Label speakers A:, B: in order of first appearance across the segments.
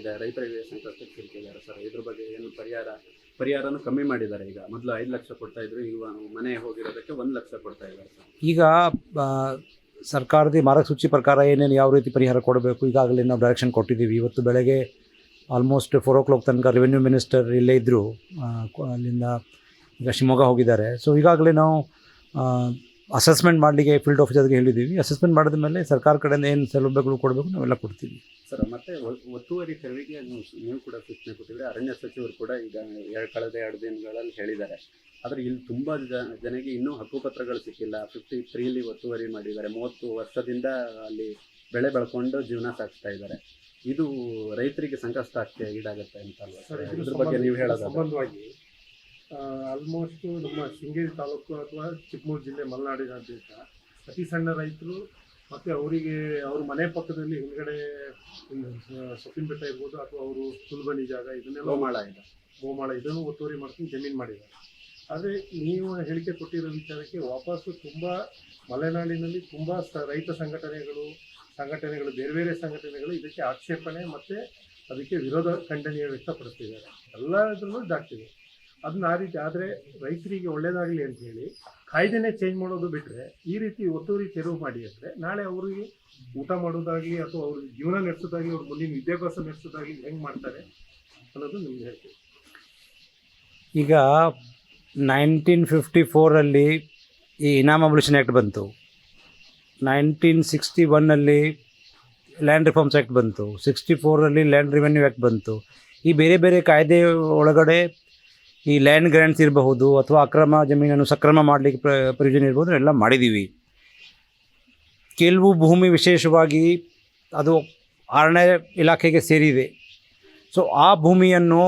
A: ಆಗಿದೆ ರೈತರಿಗೆ ಸಂಕಷ್ಟಕ್ಕೆ ಸಿಲುಕಿದ್ದಾರೆ ಸರ್, ಇದ್ರ ಬಗ್ಗೆ ಏನು ಪರಿಹಾರ, ಪರಿಹಾರನೂ ಕಮ್ಮಿ ಮಾಡಿದ್ದಾರೆ ಈಗ. ಮೊದಲು ಐದು ಲಕ್ಷ ಕೊಡ್ತಾ ಇದ್ರು, ಈಗ ಮನೆ ಹೋಗಿರೋದಕ್ಕೆ ಒಂದು ಲಕ್ಷ ಕೊಡ್ತಾ ಇದ್ದಾರೆ
B: ಈಗ ಸರ್ಕಾರದ ಮಾರ್ಗಸೂಚಿ ಪ್ರಕಾರ ಏನೇನು ಯಾವ ರೀತಿ ಪರಿಹಾರ ಕೊಡಬೇಕು, ಈಗಾಗಲೇ ನಾವು ಡೈರೆಕ್ಷನ್ ಕೊಟ್ಟಿದ್ದೀವಿ. ಇವತ್ತು ಬೆಳಗ್ಗೆ ಆಲ್ಮೋಸ್ಟ್ ಫೋರ್ ಓ ಕ್ಲಾಕ್ ತನಕ ರೆವೆನ್ಯೂ ಮಿನಿಸ್ಟರ್ ಇಲ್ಲೇ ಇದ್ದರು ಅಲ್ಲಿಂದ ಈಗ ಶಿವಮೊಗ್ಗ ಹೋಗಿದ್ದಾರೆ. ಸೊ ಈಗಾಗಲೇ ನಾವು ಅಸೆಸ್ಮೆಂಟ್ ಮಾಡಲಿಕ್ಕೆ ಫೀಲ್ಡ್ ಆಫೀಸರ್ಗೆ ಹೇಳಿದ್ದೀವಿ. ಅಸೆಸ್ಮೆಂಟ್ ಮಾಡಿದ ಮೇಲೆ ಸರ್ಕಾರ ಕಡೆಯಿಂದ ಏನು ಸೌಲಭ್ಯಗಳು ಕೊಡಬೇಕು ನಾವೆಲ್ಲ ಕೊಡ್ತೀವಿ.
A: ಸರ್ ಮತ್ತೆ ಒ- ಒತ್ತುವರಿ ತೆರವಿಗೆ ನೀವು ಕೂಡ ಸೂಚನೆ ಕೊಟ್ಟಿದ್ರೆ ಅರಣ್ಯ ಸಚಿವರು ಕೂಡ ಈಗ ಎರಡು ಕಳೆದ ಎರಡು ದಿನಗಳಲ್ಲಿ ಹೇಳಿದ್ದಾರೆ. ಆದರೆ ಇಲ್ಲಿ ತುಂಬ ಜನಕ್ಕೆ ಜನಗೆ ಇನ್ನೂ ಹಕ್ಕುಪತ್ರಗಳು ಸಿಕ್ಕಿಲ್ಲ. ಫಿಫ್ಟಿ ತ್ರೀಲಿ ಒತ್ತುವರಿ ಮಾಡಿದ್ದಾರೆ. ಮೂವತ್ತು ವರ್ಷದಿಂದ ಅಲ್ಲಿ ಬೆಳೆ ಬೆಳ್ಕೊಂಡು ಜೀವನ ಸಾಗಿಸ್ತಾ ಇದ್ದಾರೆ. ಇದು ರೈತರಿಗೆ ಸಂಕಷ್ಟ ಈಡಾಗುತ್ತೆ ಈಡಾಗತ್ತೆ
C: ಅಂತ
A: ಸರ್
C: ಇದ್ರ
A: ಇದ್ರ ಬಗ್ಗೆ ನೀವು ಹೇಳೋದು
C: ಸಂಬಂಧವಾಗಿ ಆಲ್ಮೋಸ್ಟ್ ನಮ್ಮ ಶೃಂಗೇರಿ ತಾಲೂಕು ಅಥವಾ ಚಿಕ್ಕಮೂರು ಜಿಲ್ಲೆ ಮಲೆನಾಡಿನಾದ್ಯಂತ ಅತಿ. ಸಣ್ಣ ರೈತರು ಮತ್ತು ಅವರಿಗೆ ಅವ್ರ ಮನೆ ಪಕ್ಕದಲ್ಲಿ ಹಿಂದ್ಗಡೆ ಸೊಪ್ಪಿನ ಬೆಟ್ಟ ಇರ್ಬೋದು ಅಥವಾ ಅವರು ಸುಲ್ಬನಿ ಜಾಗ ಇದನ್ನೆಲ್ಲ
A: ಗೋಮಾಳ ಇದೆ.
C: ಗೋಮಾಳ ಇದನ್ನು ಒತ್ತುವರಿ ಮಾಡ್ಕೊಂಡು ಜಮೀನು ಮಾಡಿದ್ದಾರೆ. ಆದರೆ ನೀವು ಹೇಳಿಕೆ ಕೊಟ್ಟಿರೋ ವಿಚಾರಕ್ಕೆ ವಾಪಸ್ಸು ತುಂಬ ಮಲೆನಾಡಿನಲ್ಲಿ ತುಂಬ ಸ ರೈತ ಸಂಘಟನೆಗಳು ಸಂಘಟನೆಗಳು ಬೇರೆ ಬೇರೆ ಸಂಘಟನೆಗಳು ಇದಕ್ಕೆ ಆಕ್ಷೇಪಣೆ ಮತ್ತು ಅದಕ್ಕೆ ವಿರೋಧ ಖಂಡನೀಯ ವ್ಯಕ್ತಪಡಿಸ್ತಿದ್ದಾರೆ. ಎಲ್ಲದರಲ್ಲೂ ಇದಾಗ್ತಿದೆ ಅದನ್ನ ಆ ರೀತಿ ಆದರೆ ರೈತರಿಗೆ ಒಳ್ಳೇದಾಗಲಿ ಅಂತ ಹೇಳಿ ಕಾಯ್ದೆನೇ ಚೇಂಜ್ ಮಾಡೋದು ಬಿಟ್ಟರೆ ಈ ರೀತಿ ಒತ್ತುವರಿ ತೆರವು ಮಾಡಿ ಅಂದರೆ ನಾಳೆ ಅವರಿಗೆ ಊಟ ಮಾಡೋದಾಗಲಿ ಅಥವಾ ಅವ್ರ ಜೀವನ ನಡೆಸೋದಾಗಲಿ, ಅವ್ರ ಮುಂದಿನ ವಿದ್ಯಾಭ್ಯಾಸ ನಡೆಸೋದಾಗಲಿ ಹೆಂಗೆ ಮಾಡ್ತಾರೆ ಅನ್ನೋದು ನಿಮ್ಗೆ ಹೇಳ್ತೀವಿ
B: ಈಗ ನೈನ್ಟೀನ್ ಫಿಫ್ಟಿ ಫೋರಲ್ಲಿ ಈ ಇನಾಮ್ ಅಬ್ಲಿಷನ್ ಆ್ಯಕ್ಟ್ ಬಂತು. ನೈನ್ಟೀನ್ ಸಿಕ್ಸ್ಟಿ ಒನ್ನಲ್ಲಿ ಲ್ಯಾಂಡ್ ರಿಫಾರ್ಮ್ಸ್ ಆ್ಯಕ್ಟ್ ಬಂತು. ಸಿಕ್ಸ್ಟಿ ಫೋರಲ್ಲಿ ಲ್ಯಾಂಡ್ ರೆವೆನ್ಯೂ ಆ್ಯಕ್ಟ್ ಬಂತು. ಈ ಬೇರೆ ಬೇರೆ ಕಾಯ್ದೆ ಒಳಗಡೆ ಈ ಲ್ಯಾಂಡ್ ಗ್ರ್ಯಾಂಟ್ಸ್ ಇರಬಹುದು ಅಥವಾ ಅಕ್ರಮ ಜಮೀನನ್ನು ಸಕ್ರಮ ಮಾಡಲಿಕ್ಕೆ ಪ್ರ, ಪ್ರಯೋಜನ ಇರ್ಬೋದು ಎಲ್ಲ ಮಾಡಿದ್ದೀವಿ ಕೆಲವು ಭೂಮಿ ವಿಶೇಷವಾಗಿ ಅದು ಅರಣ್ಯ ಇಲಾಖೆಗೆ ಸೇರಿದೆ. ಸೊ ಆ ಭೂಮಿಯನ್ನು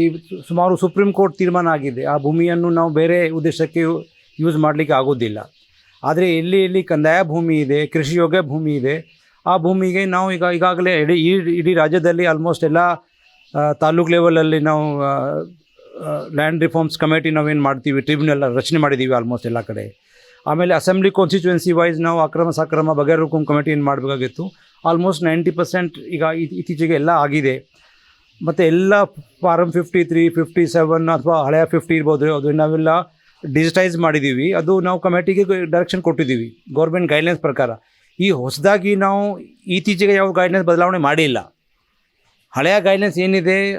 B: ಈ ಸುಮಾರು ಸುಪ್ರೀಂ ಕೋರ್ಟ್ ತೀರ್ಮಾನ ಆಗಿದೆ. ಆ ಭೂಮಿಯನ್ನು ನಾವು ಬೇರೆ ಉದ್ದೇಶಕ್ಕೆ ಯೂಸ್ ಮಾಡಲಿಕ್ಕೆ ಆಗೋದಿಲ್ಲ. ಆದರೆ ಎಲ್ಲಿ ಎಲ್ಲಿ ಕಂದಾಯ ಭೂಮಿ ಇದೆ, ಕೃಷಿ ಯೋಗ್ಯ ಭೂಮಿ ಇದೆ, ಆ ಭೂಮಿಗೆ ನಾವು ಈಗ, ಈಗಾಗಲೇ ಇಡೀ ಇಡೀ ರಾಜ್ಯದಲ್ಲಿ ಆಲ್ಮೋಸ್ಟ್ ಎಲ್ಲ ತಾಲೂಕ್ ಲೆವೆಲಲ್ಲಿ ನಾವು ಲ್ಯಾಂಡ್ ರಿಫಾರ್ಮ್ಸ್ ಕಮಿಟಿ ನಾವೇನು ಮಾಡ್ತೀವಿ ಟ್ರಿಬ್ಯುನಲ್ ರಚನೆ ಮಾಡಿದ್ದೀವಿ ಆಲ್ಮೋಸ್ಟ್ ಎಲ್ಲ ಕಡೆ. ಆಮೇಲೆ ಅಸೆಂಬ್ಲಿ ಕಾನ್ಸ್ಟಿಟ್ಯೂನ್ಸಿ ವೈಸ್ ನಾವು ಅಕ್ರಮ ಸಕ್ರಮ ಬಗೆಹರಿಕೊಂಡ್ ಕಮಿಟಿ ಏನು ಮಾಡಬೇಕಾಗಿತ್ತು ಆಲ್ಮೋಸ್ಟ್ ನೈಂಟಿ ಪರ್ಸೆಂಟ್ ಈಗ ಇತ್- ಇತ್ತೀಚೆಗೆ ಎಲ್ಲ ಆಗಿದೆ. ಮತ್ತು ಎಲ್ಲ form fifty three fifty seven ಅಥವಾ ಹಳೆಯ ಫಿಫ್ಟಿ ಇರ್ಬೋದು, ಅದು ನಾವೆಲ್ಲ ಡಿಜಿಟೈಸ್ ಮಾಡಿದ್ದೀವಿ ಅದು ನಾವು ಕಮಿಟಿಗೆ ಡೈರೆಕ್ಷನ್ ಕೊಟ್ಟಿದ್ದೀವಿ ಗೌರ್ಮೆಂಟ್ ಗೈಡ್ಲೈನ್ಸ್ ಪ್ರಕಾರ. ಈ ಹೊಸದಾಗಿ ನಾವು ಇತ್ತೀಚೆಗೆ ಯಾವ ಗೈಡ್ಲೈನ್ಸ್ ಬದಲಾವಣೆ ಮಾಡಿಲ್ಲ. ಹಳೆಯ ಗೈಡ್ಲೈನ್ಸ್ ಏನಿದೆ?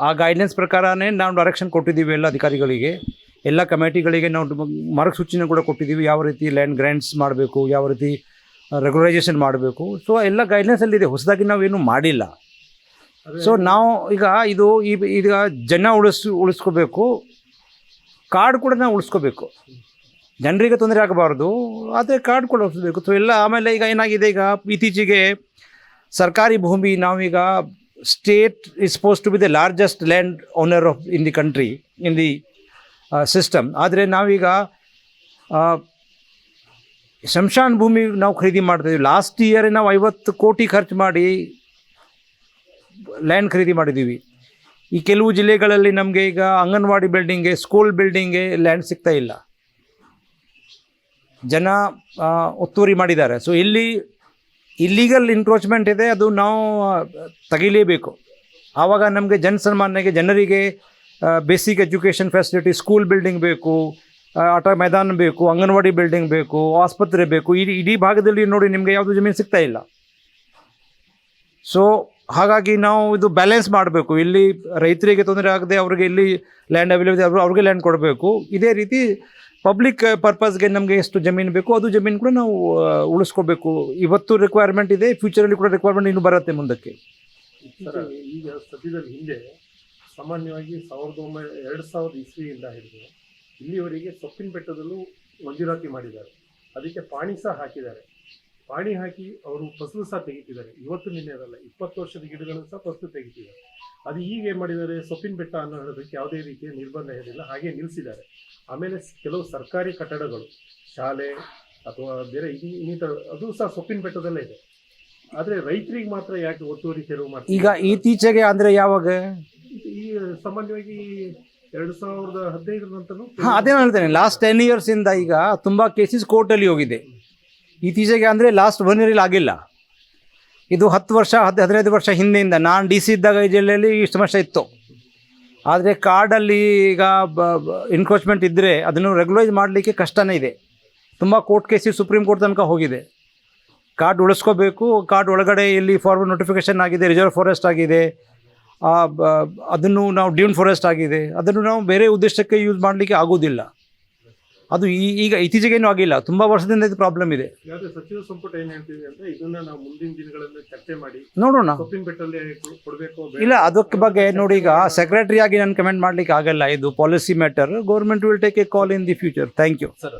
B: ಆ ಗೈಡ್ಲೈನ್ಸ್ ಪ್ರಕಾರನೇ ನಾವು ಡೈರೆಕ್ಷನ್ ಕೊಟ್ಟಿದ್ದೀವಿ ಎಲ್ಲ ಅಧಿಕಾರಿಗಳಿಗೆ. ಎಲ್ಲ ಕಮಿಟಿಗಳಿಗೆ ನಾವು ಮಾರ್ಗಸೂಚಿನ ಕೂಡ ಕೊಟ್ಟಿದ್ದೀವಿ. ಯಾವ ರೀತಿ ಲ್ಯಾಂಡ್ ಗ್ರ್ಯಾಂಟ್ಸ್ ಮಾಡಬೇಕು ಯಾವ ರೀತಿ ರೆಗ್ಯುಲರೈಸೇಷನ್ ಮಾಡಬೇಕು. ಸೊ ಎಲ್ಲ ಗೈಡ್ಲೈನ್ಸಲ್ಲಿದೆ ಹೊಸದಾಗಿ ನಾವೇನು ಮಾಡಿಲ್ಲ. ಸೊ ನಾವು ಈಗ ಇದು ಈ- ಈಗ ಜನ ಉಳಿಸ್ ಉಳಿಸ್ಕೋಬೇಕು. ಕಾರ್ಡ್ ಕೂಡ ನಾವು ಉಳಿಸ್ಕೋಬೇಕು. ಜನರಿಗೆ ತೊಂದರೆ ಆಗಬಾರ್ದು. ಆದರೆ ಕಾರ್ಡ್ ಕೂಡ ಉಳಿಸ್ಬೇಕು. ಸೊ ಎಲ್ಲ ಆಮೇಲೆ ಈಗ ಏನಾಗಿದೆ? ಈಗ ಇತ್ತೀಚೆಗೆ ಸರ್ಕಾರಿ ಭೂಮಿ ನಾವೀಗ state is to to be the land land owner of in the country in the system ಆದರೆ ನಾವೀಗ ಶಂಶಾನ್ ಭೂಮಿ ನಾವು ಖರೀದಿ ಮಾಡ್ತಿದ್ದೀವಿ ಲಾಸ್ಟ್ ಇಯರ್ ನಾವು ಐವತ್ತು ಕೋಟಿ ಖರ್ಚು ಮಾಡಿ ಲ್ಯಾಂಡ್ ಖರೀದಿ ಮಾಡಿದ್ದೀವಿ ಈ ಕೆಲವು ಜಿಲ್ಲೆಗಳಲ್ಲಿ ನಮಗೆ ಈಗ ಅಂಗನವಾಡಿ ಬಿಲ್ಡಿಂಗ್ಗೆ ಸ್ಕೂಲ್ ಬಿಲ್ಡಿಂಗ್ಗೆ ಲ್ಯಾಂಡ್ ಸಿಗ್ತಾ ಇಲ್ಲ. ಜನ ಒತ್ತುವರಿ ಮಾಡಿದ್ದಾರೆ. ಸೊ ಇಲ್ಲಿ ಇಲ್ಲಿಗಲ್ ಇನ್ಕ್ರೋಚ್ಮೆಂಟ್ ಇದೆ, ಅದು ನಾವು ತೆಗಿಲೇಬೇಕು. ಆವಾಗ ನಮಗೆ ಜನಸನ್ಮಾನ್ಯಗೆ, ಜನರಿಗೆ basic education facility school building ಬೇಕು ಆಟ ಮೈದಾನ ಬೇಕು, ಅಂಗನವಾಡಿ ಬಿಲ್ಡಿಂಗ್ ಬೇಕು, ಆಸ್ಪತ್ರೆ ಬೇಕು, ಇಡೀ ಇಡೀ ಭಾಗದಲ್ಲಿ ನೋಡಿ ನಿಮಗೆ ಯಾವುದು ಜಮೀನು ಸಿಗ್ತಾ ಇಲ್ಲ. ಸೊ ಹಾಗಾಗಿ ನಾವು ಇದು ಬ್ಯಾಲೆನ್ಸ್ ಮಾಡಬೇಕು. ಇಲ್ಲಿ ರೈತರಿಗೆ ತೊಂದರೆ ಆಗದೆ, ಅವ್ರಿಗೆ ಇಲ್ಲಿ ಲ್ಯಾಂಡ್ ಅವೈಲೇಬಲ್ ಅವರು ಅವ್ರಿಗೆ ಲ್ಯಾಂಡ್ ಕೊಡಬೇಕು. ಇದೇ ರೀತಿ ಪಬ್ಲಿಕ್ ಪರ್ಪಸ್ಗೆ ನಮಗೆ ಎಷ್ಟು ಜಮೀನು ಬೇಕು ಅದು ಜಮೀನು ಕೂಡ ನಾವು ಆ, ಉಳಿಸ್ಕೋಬೇಕು. ಇವತ್ತು ರಿಕ್ವೈರ್ಮೆಂಟ್ ಇದೆ ಫ್ಯೂಚರಲ್ಲಿ ಕೂಡ ರಿಕ್ವೈರ್ಮೆಂಟ್ ಇನ್ನು ಬರುತ್ತೆ ಮುಂದಕ್ಕೆ.
C: ಈಗ ಸದ್ಯದಲ್ಲಿ ಹಿಂದೆ ಸಾಮಾನ್ಯವಾಗಿ ಸಾವಿರದ ಒಂಬೈ ಎರಡು ಸಾವಿರದ ಇಸ್ವಿಯಿಂದ ಹಿಡಿದು ಇಲ್ಲಿವರೆಗೆ ಸೊಪ್ಪಿನ ಬೆಟ್ಟದಲ್ಲೂ ಮಂಜೂರಾತಿ ಮಾಡಿದ್ದಾರೆ. ಅದಕ್ಕೆ ಪಾಣಿ ಸಹ ಹಾಕಿದ್ದಾರೆ. ಪಾಣಿ ಹಾಕಿ ಅವರು ಫಸಲು ಸಹ ತೆಗಿತಿದ್ದಾರೆ. ಇವತ್ತು ನಿನ್ನೆ ಅದಲ್ಲ ಇಪ್ಪತ್ತು ವರ್ಷದ ಗಿಡಗಳನ್ನು ಸಹ ಫಸಲು ತೆಗಿತಿದ್ದಾರೆ. ಅದು ಈಗ ಏನು ಮಾಡಿದ್ದಾರೆ ಸೊಪ್ಪಿನ ಬೆಟ್ಟ ಅನ್ನೋ ಹೇಳೋದಕ್ಕೆ ಯಾವುದೇ ರೀತಿಯ ನಿರ್ಬಂಧ ಹೇಳಿಲ್ಲ ಹಾಗೆ ನಿಲ್ಲಿಸಿದ್ದಾರೆ. ಆಮೇಲೆ ಕೆಲವು ಸರ್ಕಾರಿ ಕಟ್ಟಡಗಳು ಶಾಲೆ ಅಥವಾ ಬೇರೆ ಇನ್- ಇನ್ನಿತರ ಅದು ಸಹ ಸೊಪ್ಪಿನ ಬೆಟ್ಟದಲ್ಲೇ ಇದೆ. ಆದರೆ ರೈತರಿಗೆ ಮಾತ್ರ ಯಾಕೆ ಒತ್ತುವರಿ ತೆರವು ಮಾಡ್ತಾರೆ
B: ಈಗ ಇತ್ತೀಚೆಗೆ ಅಂದರೆ ಯಾವಾಗ?
C: ಈ ಸಾಮಾನ್ಯವಾಗಿ ಎರಡು ಸಾವಿರದ ಹದಿನೈದರ ನಂತರ
B: ಹಾಂ ಅದೇ ನಾನು ಹೇಳ್ತೇನೆ. ಲಾಸ್ಟ್ ಟೆನ್ ಇಯರ್ಸಿಂದ ಈಗ ತುಂಬ ಕೇಸಸ್ ಕೋರ್ಟಲ್ಲಿ ಹೋಗಿದೆ. ಇತ್ತೀಚೆಗೆ ಅಂದರೆ ಲಾಸ್ಟ್ ಒನ್ ಇಯರಲ್ಲಿ ಆಗಿಲ್ಲ. ಇದು ಹತ್ತು ವರ್ಷ ಹದ್ ಹದಿನೈದು ವರ್ಷ ಹಿಂದೆಯಿಂದ. ನಾನು ಡಿ ಸಿ ಇದ್ದಾಗ ಈ ಜಿಲ್ಲೆಯಲ್ಲಿ ಈ ಸಮಸ್ಯೆ ಇತ್ತು. ಆದರೆ ಕಾಡಲ್ಲಿ ಈಗ ಎನ್ಕ್ರೋಚ್ಮೆಂಟ್ ಇದ್ದರೆ ಅದನ್ನು ರೆಗ್ಯುಲೈಸ್ ಮಾಡಲಿಕ್ಕೆ ಕಷ್ಟನೇ ಇದೆ. ತುಂಬ ಕೋರ್ಟ್ ಕೇಸಿ ಸುಪ್ರೀಂ ಕೋರ್ಟ್ ತನಕ ಹೋಗಿದೆ. ಕಾರ್ಡ್ ಉಳಿಸ್ಕೋಬೇಕು ಕಾರ್ಡ್ ಒಳಗಡೆ ಇಲ್ಲಿ ಫಾರ್ವರ್ಡ್ ನೋಟಿಫಿಕೇಷನ್ ಆಗಿದೆ ರಿಸರ್ವ್ ಫಾರೆಸ್ಟ್ ಆಗಿದೆ. ಅದನ್ನು ನಾವು ಡ್ಯೂನ್ ಫಾರೆಸ್ಟ್ ಆಗಿದೆ. ಅದನ್ನು ನಾವು ಬೇರೆ ಉದ್ದೇಶಕ್ಕೆ ಯೂಸ್ ಮಾಡಲಿಕ್ಕೆ ಆಗೋದಿಲ್ಲ. ಅದು ಈ- ಈಗ ಇತ್ತೀಚೆಗೇನು ಆಗಿಲ್ಲ. ತುಂಬ ವರ್ಷದಿಂದ ಇದು ಪ್ರಾಬ್ಲಮ್ ಇದೆ.
C: ಯಾವ್ದು ಸಚಿವ ಸಂಪುಟ ಏನ್ ಹೇಳ್ತೀವಿ ಅಂದ್ರೆ ಇದನ್ನ ನಾವು ಮುಂದಿನ ದಿನಗಳಲ್ಲಿ ಚರ್ಚೆ ಮಾಡಿ
B: ನೋಡೋಣ.
C: ಸೊಪ್ಪಿನ ಬೆಟ್ಟಲ್ಲಿ ಕೊಡಬೇಕು
B: ಇಲ್ಲ ಅದಕ್ಕೆ ಬಗ್ಗೆ ನೋಡಿ ಈಗ ಸೆಕ್ರೆಟರಿ ಆಗಿ ನಾನು ಕಮೆಂಟ್ ಮಾಡ್ಲಿಕ್ಕೆ ಆಗಲ್ಲ. ಇದು policy matter government will take a call in the future thank you
A: sir.